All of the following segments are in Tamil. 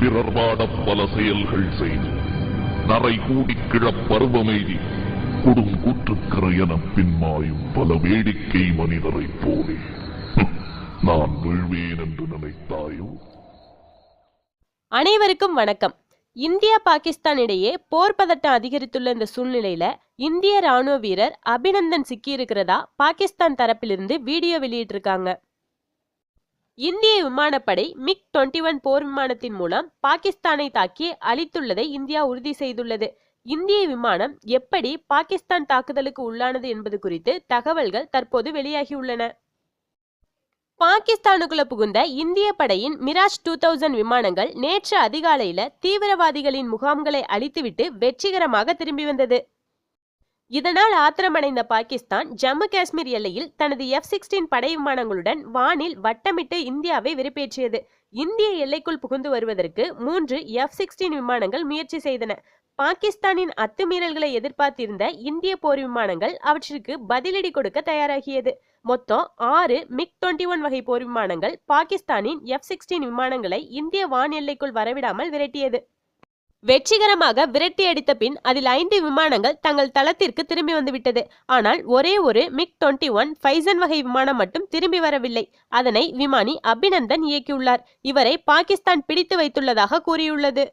பிறர் வாடப் பல செயல்கள் செய்து நரை கூடி கிழப் பருவமெய்தி கொடுங்கூற்றுக்கிற எனப் பின்மாயும் பல வேடிக்கை மனிதரைப் போலே. நான் விழ்வேன் என்று நினைத்தாயோ? அனைவருக்கும் வணக்கம். இந்தியா பாகிஸ்தான் இடையே போர் பதட்டம் அதிகரித்துள்ள இந்த சூழ்நிலையில இந்திய ராணுவ வீரர் அபிநந்தன் சிக்கியிருக்கிறதா பாகிஸ்தான் தரப்பிலிருந்து வீடியோ வெளியிட்டிருக்காங்க. இந்திய விமானப்படை மிக் 21 ஒன் போர் விமானத்தின் மூலம் பாகிஸ்தானை தாக்கி அழித்துள்ளதை இந்தியா உறுதி செய்துள்ளது. இந்திய விமானம் எப்படி பாகிஸ்தான் தாக்குதலுக்கு உள்ளானது என்பது குறித்து தகவல்கள் தற்போது வெளியாகியுள்ளன. பாகிஸ்தானுக்குள்ள புகுந்த இந்திய படையின் மிராஜ் டூ தௌசண்ட் விமானங்கள் நேற்று அதிகாலையில தீவிரவாதிகளின் முகாம்களை அழித்துவிட்டு வெற்றிகரமாக திரும்பி வந்தது. இதனால் ஆத்திரமடைந்த பாகிஸ்தான் ஜம்மு காஷ்மீர் எல்லையில் தனது எஃப் சிக்ஸ்டீன் படை விமானங்களுடன் வானில் வட்டமிட்டு இந்தியாவை வெறுப்பேற்றியது இந்திய எல்லைக்குள் புகுந்து வருவதற்கு மூன்று எஃப் சிக்ஸ்டீன் விமானங்கள் முயற்சி செய்தன. பாகிஸ்தானின் அத்துமீறல்களை எதிர்பார்த்திருந்த இந்திய போர் விமானங்கள் அவற்றிற்கு பதிலடி கொடுக்க தயாராகியது. மொத்தம் ஆறு மிக் 21 ஒன் வகை போர் விமானங்கள் பாகிஸ்தானின் எஃப் சிக்ஸ்டீன் விமானங்களை இந்திய வான் எல்லைக்குள் வரவிடாமல் விரட்டியது. வெற்றிகரமாக விரட்டி அடித்த பின் அதில் ஐந்து விமானங்கள் தங்கள் தளத்திற்கு திரும்பி வந்துவிட்டது. ஆனால் ஒரே ஒரு மிக் 21 ஒன் ஃபைசன் வகை விமானம் மட்டும் திரும்பி வரவில்லை. அதனை விமானி அபிநந்தன் இயக்கியுள்ளார். இவரை பாகிஸ்தான் பிடித்து வைத்துள்ளதாக கூறியுள்ளது.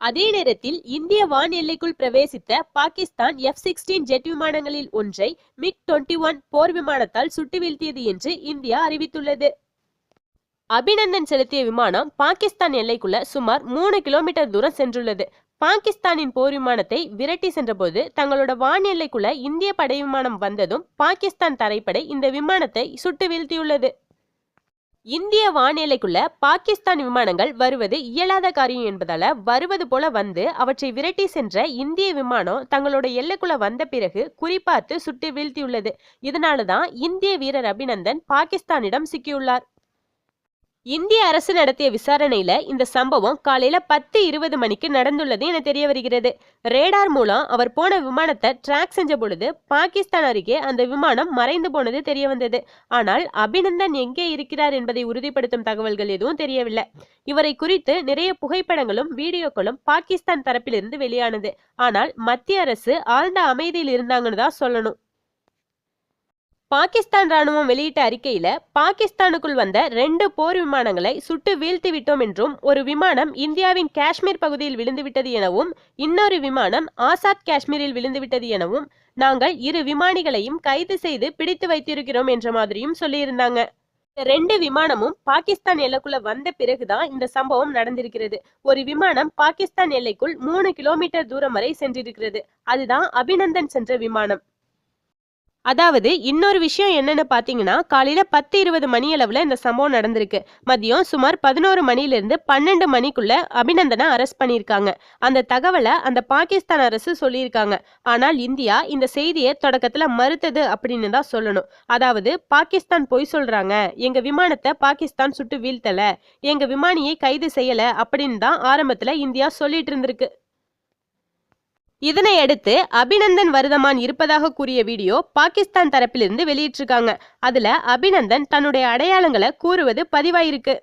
அதே நேரத்தில் இந்திய வான் எல்லைக்குள் பிரவேசித்த பாகிஸ்தான் எஃப் சிக்ஸ்டீன் ஜெட் விமானங்களில் ஒன்றை மிக் 21 ஒன் போர் விமானத்தால் சுட்டு வீழ்த்தியது என்று இந்தியா அறிவித்துள்ளது. அபிநந்தன் செலுத்திய விமானம் பாகிஸ்தான் எல்லைக்குள்ள சுமார் மூணு கிலோமீட்டர் தூரம் சென்றுள்ளது. பாகிஸ்தானின் போர் விமானத்தை விரட்டி சென்றபோது தங்களோட வான் எல்லைக்குள்ள இந்திய படை விமானம் வந்ததும் பாகிஸ்தான் தரைப்படை இந்த விமானத்தை சுட்டு வீழ்த்தியுள்ளது. இந்திய வானிலைக்குள்ள பாகிஸ்தான் விமானங்கள் வருவது இயலாத காரியம் என்பதால வருவது போல வந்து அவற்றை விரட்டி சென்ற இந்திய விமானம் தங்களோட எல்லைக்குள்ள வந்த பிறகு குறிப்பார்த்து சுட்டு வீழ்த்தியுள்ளது. இதனாலதான் இந்திய வீரர் அபிநந்தன் பாகிஸ்தானிடம் சிக்கியுள்ளார். இந்திய அரசு நடத்திய விசாரணையில இந்த சம்பவம் காலையில பத்து இருபது மணிக்கு நடந்துள்ளது என தெரிய வருகிறது. ரேடார் மூலம் அவர் போன விமானத்தை ட்ராக் செஞ்ச பொழுது பாகிஸ்தான் அருகே அந்த விமானம் மறைந்து போனது தெரிய வந்தது. ஆனால் அபிநந்தன் எங்கே இருக்கிறார் என்பதை உறுதிப்படுத்தும் தகவல்கள் எதுவும் தெரியவில்லை. இவரை குறித்து நிறைய புகைப்படங்களும் வீடியோக்களும் பாகிஸ்தான் தரப்பிலிருந்து வெளியானது. ஆனால் மத்திய அரசு ஆழ்ந்த அமைதியில் இருந்தாங்கன்னு தான் சொல்லணும். பாகிஸ்தான் ராணுவம் வெளியிட்ட அறிக்கையில பாகிஸ்தானுக்குள் வந்த ரெண்டு போர் விமானங்களை சுட்டு வீழ்த்தி விட்டோம் என்றும் ஒரு விமானம் இந்தியாவின் காஷ்மீர் பகுதியில் விழுந்துவிட்டது எனவும் இன்னொரு விமானம் ஆசாத் காஷ்மீரில் விழுந்துவிட்டது எனவும் நாங்கள் இரு விமானிகளையும் கைது செய்து பிடித்து வைத்திருக்கிறோம் என்ற மாதிரியும் சொல்லியிருந்தாங்க. ரெண்டு விமானமும் பாகிஸ்தான் எல்லைக்குள்ள வந்த பிறகுதான் இந்த சம்பவம் நடந்திருக்கிறது. ஒரு விமானம் பாகிஸ்தான் எல்லைக்குள் மூணு கிலோமீட்டர் தூரம் வரை சென்றிருக்கிறது. அதுதான் அபிநந்தன் சென்ற விமானம். அதாவது இன்னொரு விஷயம் என்னன்னு பாத்தீங்கன்னா காலையில பத்து இருபது மணி அளவுல இந்த சம்பவம் நடந்திருக்கு. மதியம் சுமார் பதினோரு மணிலிருந்து பன்னெண்டு மணிக்குள்ள அபிநந்தனை அரெஸ்ட் பண்ணியிருக்காங்க. அந்த தகவலை அந்த பாகிஸ்தான் அரசு சொல்லியிருக்காங்க. ஆனால் இந்தியா இந்த செய்தியை தொடக்கத்துல மறுத்தது அப்படின்னு தான் சொல்லணும். அதாவது பாகிஸ்தான் பொய் சொல்றாங்க. எங்க விமானத்தை பாகிஸ்தான் சுட்டு வீழ்த்தல. எங்க விமானியை கைது செய்யல அப்படின்னு தான் ஆரம்பத்துல இந்தியா சொல்லிட்டு இருந்திருக்கு. இதனையடுத்து அபிநந்தன் வருதமான் இருப்பதாக கூறிய வீடியோ பாகிஸ்தான் தரப்பிலிருந்து வெளியிட்டிருக்காங்க. அதுல அபிநந்தன் தன்னுடைய அடையாளங்களை கூறுவது பதிவாயிருக்கு.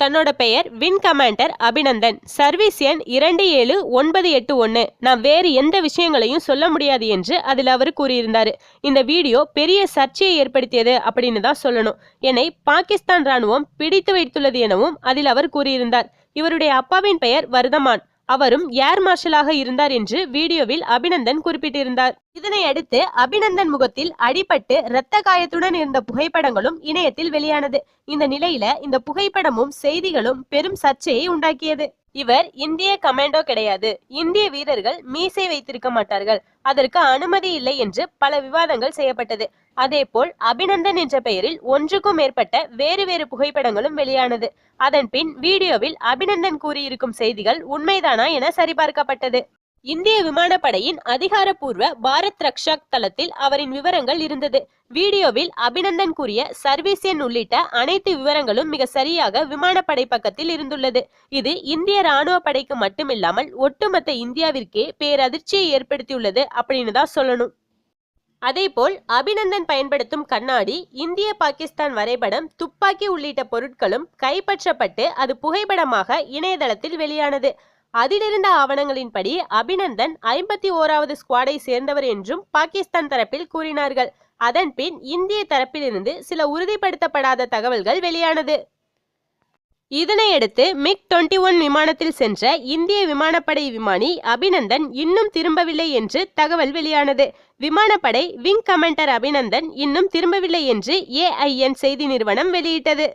தன்னோட பெயர் வின் கமாண்டர் அபிநந்தன். சர்வீஸ் எண் இரண்டு ஏழு ஒன்பது எட்டு ஒன்று நான் வேறு எந்த விஷயங்களையும் சொல்ல முடியாது என்று அதில் அவர் கூறியிருந்தார். இந்த வீடியோ பெரிய சர்ச்சையை ஏற்படுத்தியது அப்படின்னு தான் சொல்லணும். என்னை பாகிஸ்தான் ராணுவம் பிடித்து வைத்துள்ளது எனவும் அதில் அவர் கூறியிருந்தார். இவருடைய அப்பாவின் பெயர் வர்தமான். அவரும் ஏர் மார்ஷலாக இருந்தார் என்று வீடியோவில் அபிநந்தன் குறிப்பிட்டிருந்தார். இதனை அடுத்து அபிநந்தன் முகத்தில் அடிபட்டு இரத்த காயத்துடன் இருந்த புகைப்படங்களும் இணையத்தில் வெளியானது. இந்த நிலையில இந்த புகைப்படமும் செய்திகளும் பெரும் சர்ச்சையை உண்டாக்கியது. இவர் இந்திய கமாண்டோ கிடையாது. இந்திய வீரர்கள் மீசை வைத்திருக்க மாட்டார்கள். அதற்கு அனுமதி இல்லை என்று பல விவாதங்கள் செய்யப்பட்டது. அதேபோல் அபிநந்தன் என்ற பெயரில் ஒன்றுக்கும் மேற்பட்ட வேறு வேறு புகைப்படங்களும் வெளியானது. அதன் பின் வீடியோவில் அபிநந்தன் கூறியிருக்கும் செய்திகள் உண்மைதானா என சரிபார்க்கப்பட்டது. இந்திய விமானப்படையின் அதிகாரப்பூர்வ பாரத் ரக்ஷாக் தளத்தில் அவரின் விவரங்கள் இருந்தது. வீடியோவில் அபிநந்தன் கூறிய சர்வீஸ் எண் உள்ளிட்ட அனைத்து விவரங்களும் மிக சரியாக விமானப்படை பக்கத்தில் இருந்துள்ளது. இது இந்திய ராணுவ படைக்கு மட்டுமில்லாமல் ஒட்டுமொத்த இந்தியாவிற்கே பேரதிர்ச்சியை ஏற்படுத்தியுள்ளது அப்படின்னு தான் சொல்லணும். அதேபோல் அபிநந்தன் பயன்படுத்தும் கண்ணாடி இந்திய பாகிஸ்தான் வரைபடம் துப்பாக்கி உள்ளிட்ட பொருட்களும் கைப்பற்றப்பட்டு அது புகைப்படமாக இணையதளத்தில் வெளியானது. அதிலிருந்த ஆவணங்களின்படி அபிநந்தன் ஐம்பத்தி ஓராவது ஸ்குவாடை சேர்ந்தவர் என்றும் பாகிஸ்தான் தரப்பில் கூறினார்கள். அதன்பின் இந்திய தரப்பிலிருந்து சில உறுதிப்படுத்தப்படாத தகவல்கள் வெளியானது. இதனையடுத்து மிக் 21 ஒன் விமானத்தில் சென்ற இந்திய விமானப்படை விமானி அபிநந்தன் இன்னும் திரும்பவில்லை என்று தகவல் வெளியானது. விமானப்படை விங் கமாண்டர் அபிநந்தன் இன்னும் திரும்பவில்லை என்று ஏஐஎன் செய்தி நிறுவனம் வெளியிட்டது.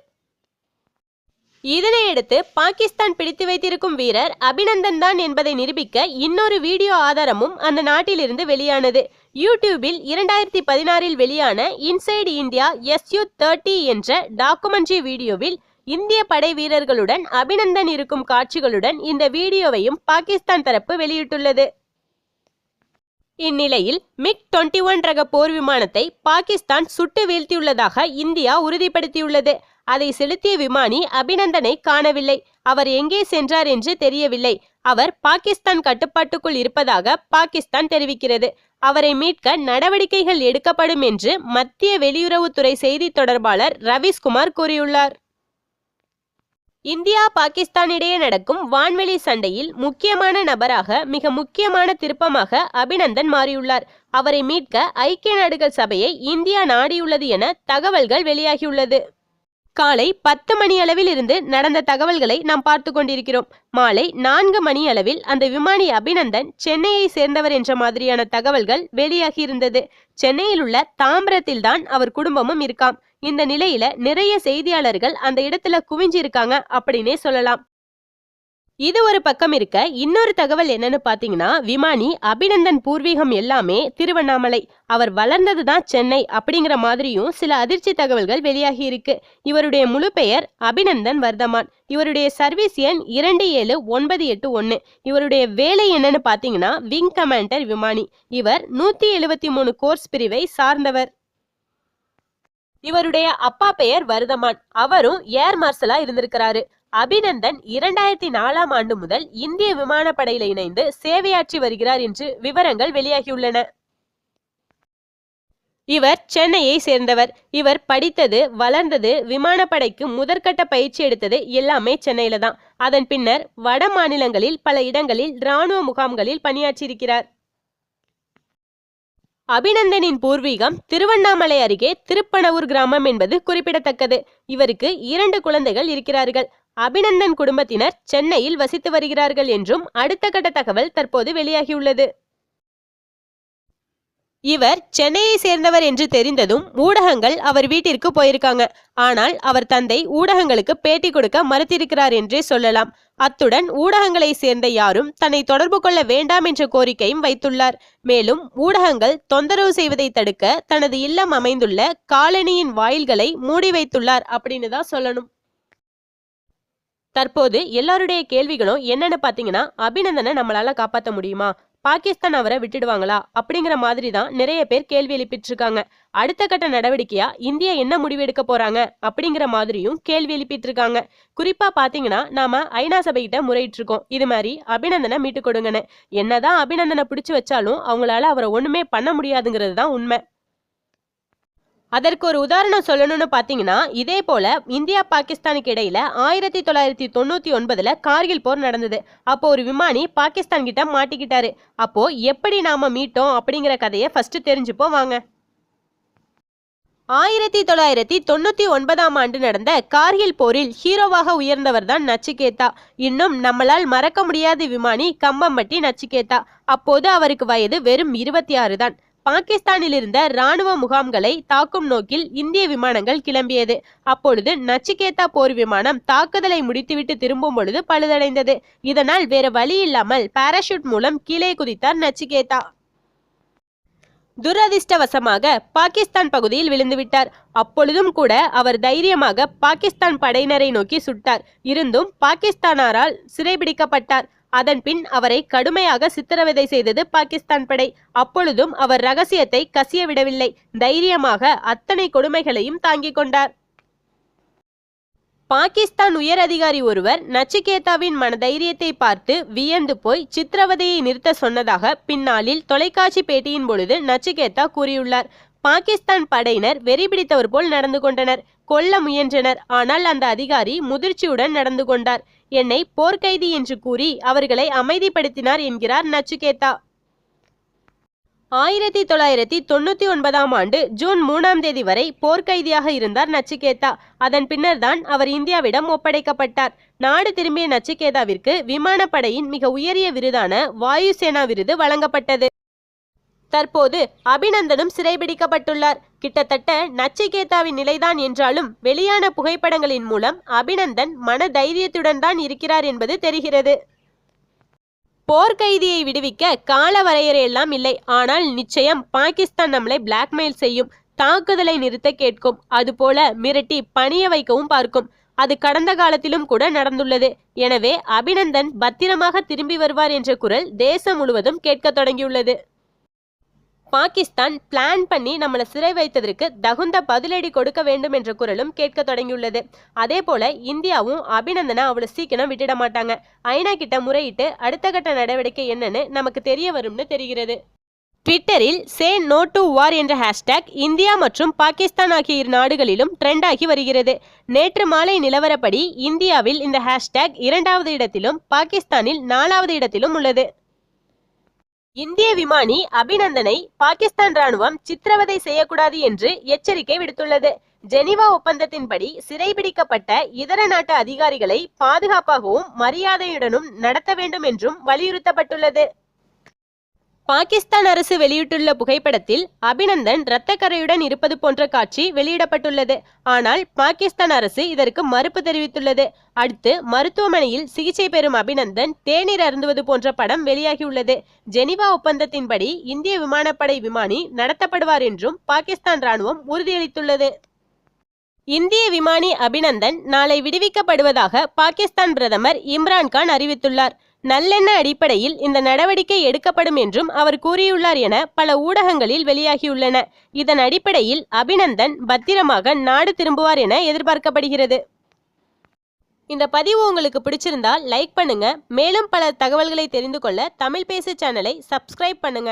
இதனையடுத்து பாகிஸ்தான் பிடித்து வைத்திருக்கும் வீரர் அபிநந்தன் தான் என்பதை நிரூபிக்க இன்னொரு வீடியோ ஆதாரமும் அந்த நாட்டிலிருந்து வெளியானது. யூடியூபில் இரண்டாயிரத்தி பதினாறில் வெளியான inside India S U thirty என்ற டாக்குமெண்ட்ரி வீடியோவில் இந்திய படை வீரர்களுடன் அபிநந்தன் இருக்கும் காட்சிகளுடன் இந்த வீடியோவையும் பாகிஸ்தான் தரப்பு வெளியிட்டுள்ளது. இந்நிலையில் மிக் 21 ஒன் ரக போர் விமானத்தை பாகிஸ்தான் சுட்டு வீழ்த்தியுள்ளதாக இந்தியா உறுதிப்படுத்தியுள்ளது. அதை செலுத்திய விமானி அபிநந்தனை காணவில்லை. அவர் எங்கே சென்றார் என்று தெரியவில்லை. அவர் பாகிஸ்தான் கட்டுப்பாட்டுக்குள் இருப்பதாக பாகிஸ்தான் தெரிவிக்கிறது. அவரை மீட்க நடவடிக்கைகள் எடுக்கப்படும் என்று மத்திய வெளியுறவுத்துறை செய்தி தொடர்பாளர் ரவீஸ்குமார் கூறியுள்ளார். இந்தியா பாகிஸ்தான் இடையே நடக்கும் வான்வெளி சண்டையில் முக்கியமான நபராக மிக முக்கியமான திருப்பமாக அபிநந்தன் மாறியுள்ளார். அவரை மீட்க ஐக்கிய நாடுகள் சபையை இந்தியா நாடியுள்ளது என தகவல்கள் வெளியாகியுள்ளது. காலை பத்து மணி அளவில் இருந்து நடந்த தகவல்களை நாம் பார்த்து கொண்டிருக்கிறோம். மாலை நான்கு மணி அளவில் அந்த விமானி அபிநந்தன் சென்னையை சேர்ந்தவர் என்ற மாதிரியான தகவல்கள் வெளியாகியிருந்தது. சென்னையில் உள்ள தாம்பரத்தில் தான் அவர் குடும்பமும் இருக்காம். இந்த நிலையில நிறைய செய்தியாளர்கள் அந்த இடத்துல குவிஞ்சிருக்காங்க அப்படின்னே சொல்லலாம். இது ஒரு பக்கம் இருக்க இன்னொரு தகவல் என்னன்னு பாத்தீங்கன்னா விமானி அபிநந்தன் பூர்வீகம் எல்லாமே திருவண்ணாமலை. அவர் வளர்ந்தது தான் சென்னை அப்படிங்கிற மாதிரியும் சில அதிர்ச்சி தகவல்கள் வெளியாகி இருக்கு. இவருடைய முழு பெயர் அபிநந்தன் வர்தமான். இவருடைய சர்வீஸ் எண் இரண்டு ஏழு ஒன்பது எட்டு ஒன்று இவருடைய வேலை என்னன்னு பாத்தீங்கன்னா விங் கமாண்டர் விமானி. இவர் நூத்தி எழுபத்தி மூணு கோர்ஸ் பிரிவை சார்ந்தவர். இவருடைய அப்பா பெயர் வருதமான். அவரும் ஏர் மார்ஷலா இருந்திருக்கிறாரு. அபிநந்தன் இரண்டாயிரத்தி நாலாம் ஆண்டு முதல் இந்திய விமானப்படையில இணைந்து சேவையாற்றி வருகிறார் என்று விவரங்கள் வெளியாகியுள்ளன. இவர் சென்னையை சேர்ந்தவர். இவர் படித்தது வளர்ந்தது விமானப்படைக்கு முதற்கட்ட பயிற்சி எடுத்தது எல்லாமே சென்னையில தான். அதன் பின்னர் வட மாநிலங்களில் பல இடங்களில் இராணுவ முகாம்களில் பணியாற்றியிருக்கிறார். அபிநந்தனின் பூர்வீகம் திருவண்ணாமலை அருகே திருப்பனவூர் கிராமம் என்பது குறிப்பிடத்தக்கது. இவருக்கு இரண்டு குழந்தைகள் இருக்கிறார்கள். அபிநந்தன் குடும்பத்தினர் சென்னையில் வசித்து வருகிறார்கள் என்றும் அடுத்த கட்ட தகவல் தற்போது வெளியாகியுள்ளது. இவர் சென்னையை சேர்ந்தவர் என்று தெரிந்ததும் ஊடகங்கள் அவர் வீட்டிற்கு போயிருக்காங்க. ஆனால் அவர் தந்தை ஊடகங்களுக்கு பேட்டி கொடுக்க மறுத்திருக்கிறார் என்றே சொல்லலாம். அத்துடன் ஊடகங்களை சேர்ந்த யாரும் தன்னை தொடர்பு கொள்ள வேண்டாம் என்ற கோரிக்கையும் வைத்துள்ளார். மேலும் ஊடகங்கள் தொந்தரவு செய்வதை தடுக்க தனது இல்லம் அமைந்துள்ள காலனியின் வாயில்களை மூடி வைத்துள்ளார் அப்படின்னு தான் சொல்லணும். தற்போது எல்லாருடைய கேள்விகளும் என்னன்னு பாத்தீங்கன்னா அபிநந்தனை நம்மளால காப்பாற்ற முடியுமா? பாகிஸ்தான் அவரை விட்டுடுவாங்களா? அப்படிங்கிற மாதிரி தான் நிறைய பேர் கேள்வி எழுப்பிட்டு இருக்காங்க அடுத்த கட்ட நடவடிக்கையா இந்தியா என்ன முடிவு எடுக்க போறாங்க? அப்படிங்கிற மாதிரியும் கேள்வி எழுப்பிட்டு இருக்காங்க குறிப்பா பாத்தீங்கன்னா நாம ஐநா சபைகிட்ட முறையிட்டு இருக்கோம் இது மாதிரி அபிநந்தனை மீட்டு கொடுங்கன்னு. என்னதான் அபிநந்தனை பிடிச்சு வச்சாலும் அவங்களால அவரை ஒண்ணுமே பண்ண முடியாதுங்கிறது தான் உண்மை. அதற்கு ஒரு உதாரணம் சொல்லணும்னு பார்த்தீங்கன்னா இதே போல இந்தியா பாகிஸ்தானுக்கு இடையில ஆயிரத்தி தொள்ளாயிரத்தி தொண்ணூத்தி ஒன்பதுல கார்கில் போர் நடந்தது. அப்போ ஒரு விமானி பாகிஸ்தான் கிட்ட மாட்டிக்கிட்டாரு. அப்போ எப்படி நாம மீட்டோம் அப்படிங்கிற கதையை ஃபர்ஸ்ட் தெரிஞ்சுப்போம் வாங்க. ஆயிரத்தி தொள்ளாயிரத்தி தொண்ணூத்தி ஒன்பதாம் ஆண்டு நடந்த கார்கில் போரில் ஹீரோவாக உயர்ந்தவர் தான் நச்சிகேதா. இன்னும் நம்மளால் மறக்க முடியாத விமானி கம்பம்பட்டி நச்சிகேதா. அப்போது அவருக்கு வயது வெறும் இருபத்தி ஆறு தான். பாகிஸ்தானில் இருந்த ராணுவ முகாம்களை தாக்கும் நோக்கில் இந்திய விமானங்கள் கிளம்பியது. அப்பொழுது நச்சிகேதா போர் விமானம் தாக்குதலை முடித்துவிட்டு திரும்பும் பொழுது பழுதடைந்தது. இதனால் வேறு வழி இல்லாமல் பாராஷூட் மூலம் கீழே குதித்தார் நச்சிகேதா. துரதிர்ஷ்டவசமாக பாகிஸ்தான் பகுதியில் விழுந்துவிட்டார். அப்பொழுதும் கூட அவர் தைரியமாக பாகிஸ்தான் படையினரை நோக்கி சுட்டார். இருந்தும் பாகிஸ்தானாரால் சிறைபிடிக்கப்பட்டார். அதன்பின் அவரை கடுமையாக சித்திரவதை செய்தது பாகிஸ்தான் படை. அப்பொழுதும் அவர் ரகசியத்தை கசிய விடவில்லை. தைரியமாக அத்தனை கொடுமைகளையும் தாங்கிக் கொண்டார். பாகிஸ்தான் உயர் அதிகாரி ஒருவர் நச்சிகேதாவின் மனதைரியத்தை பார்த்து வியந்து போய் சித்திரவதையை நிறுத்த சொன்னதாக பின்னாளில் தொலைக்காட்சி பேட்டியின் பொழுது நச்சிகேதா கூறியுள்ளார். பாகிஸ்தான் படையினர் வெறி பிடித்தவர் போல் நடந்து கொண்டனர். கொல்ல முயன்றனர். ஆனால் அந்த அதிகாரி முதிர்ச்சியுடன் நடந்து கொண்டார். என்னை போர்க்கைதி என்று கூறி அவர்களை அமைதிப்படுத்தினார் என்கிறார் நச்சுகேதா. ஆயிரத்தி தொள்ளாயிரத்தி தொண்ணூத்தி ஒன்பதாம் ஆண்டு ஜூன் மூணாம் தேதி வரை போர்க்கைதியாக இருந்தார் நச்சிகேதா. அதன் பின்னர் தான் அவர் இந்தியாவிடம் ஒப்படைக்கப்பட்டார். நாடு திரும்பிய நச்சிகேதாவிற்கு விமானப்படையின் மிக உயரிய விருதான வாயுசேனா விருது வழங்கப்பட்டது. தற்போது அபிநந்தனும் சிறைபிடிக்கப்பட்டுள்ளார். கிட்டத்தட்ட நச்சிகேதாவின் நிலைதான் என்றாலும் வெளியான புகைப்படங்களின் மூலம் அபிநந்தன் மன தைரியத்துடன் தான் இருக்கிறார் என்பது தெரிகிறது. போர்க்கைதியை விடுவிக்க கால வரையறையெல்லாம் இல்லை. ஆனால் நிச்சயம் பாகிஸ்தான் நம்மளை பிளாக்மெயில் செய்யும் தாக்குதலை நிறுத்த கேட்கும். அதுபோல மிரட்டி பணிய வைக்கவும் பார்க்கும். அது கடந்த காலத்திலும் கூட நடந்துள்ளது. எனவே அபிநந்தன் பத்திரமாக திரும்பி வருவார் என்ற குரல் தேசம் முழுவதும் கேட்க தொடங்கியுள்ளது. பாகிஸ்தான் பிளான் பண்ணி நம்மளை சிறை வைத்ததற்கு தகுந்த பதிலடி கொடுக்க வேண்டும் என்ற குரலும் கேட்க தொடங்கியுள்ளது. அதே போல இந்தியாவும் அபிநந்தனை அவ்வளவு சீக்கிரம் விட்டுட மாட்டாங்க. ஐநா கிட்ட முறையிட்டு அடுத்த கட்ட நடவடிக்கை என்னன்னு நமக்கு தெரிய வரும்னு தெரிகிறது. ட்விட்டரில் சே நோ டு வார் என்ற ஹேஷ்டேக் இந்தியா மற்றும் பாகிஸ்தான் ஆகிய இரு நாடுகளிலும் ட்ரெண்ட் ஆகி வருகிறது. நேற்று மாலை நிலவரப்படி இந்தியாவில் இந்த ஹேஷ்டேக் இரண்டாவது இடத்திலும் பாகிஸ்தானில் நாலாவது இடத்திலும் உள்ளது. இந்திய விமானி அபிநந்தனை பாகிஸ்தான் ராணுவம் சித்திரவதை செய்யக்கூடாது என்று எச்சரிக்கை விடுத்துள்ளது. ஜெனீவா ஒப்பந்தத்தின்படி சிறைபிடிக்கப்பட்ட இதர நாட்டு அதிகாரிகளை பாதுகாப்பாகவும் மரியாதையுடனும் நடத்த வேண்டும் என்றும் வலியுறுத்தப்பட்டுள்ளது. பாகிஸ்தான் அரசு வெளியிட்டுள்ள புகைப்படத்தில் அபிநந்தன் இரத்தக்கரையுடன் இருப்பது போன்ற காட்சி வெளியிடப்பட்டுள்ளது. ஆனால் பாகிஸ்தான் அரசு இதற்கு மறுப்பு தெரிவித்துள்ளது. அடுத்து மருத்துவமனையில் சிகிச்சை பெறும் அபிநந்தன் தேநீர் அருந்துவது போன்ற படம் வெளியாகியுள்ளது. ஜெனிவா ஒப்பந்தத்தின்படி இந்திய விமானப்படை விமானி நடத்தப்படுவார் என்றும் பாகிஸ்தான் ராணுவம் உறுதியளித்துள்ளது. இந்திய விமானி அபிநந்தன் நாளை விடுவிக்கப்படுவதாக பாகிஸ்தான் பிரதமர் இம்ரான்கான் அறிவித்துள்ளார். நல்லெண்ண அடிப்படையில் இந்த நடவடிக்கை எடுக்கப்படும் என்றும் அவர் கூறியுள்ளார் என பல ஊடகங்களில் வெளியாகியுள்ளன. இதன் அடிப்படையில் அபிநந்தன் பத்திரமாக நாடு திரும்புவார் என எதிர்பார்க்கப்படுகிறது. இந்த பதிவு உங்களுக்கு பிடிச்சிருந்தால் லைக் பண்ணுங்க. மேலும் பல தகவல்களை தெரிந்து கொள்ள தமிழ் பேசு சேனலை சப்ஸ்கிரைப் பண்ணுங்க.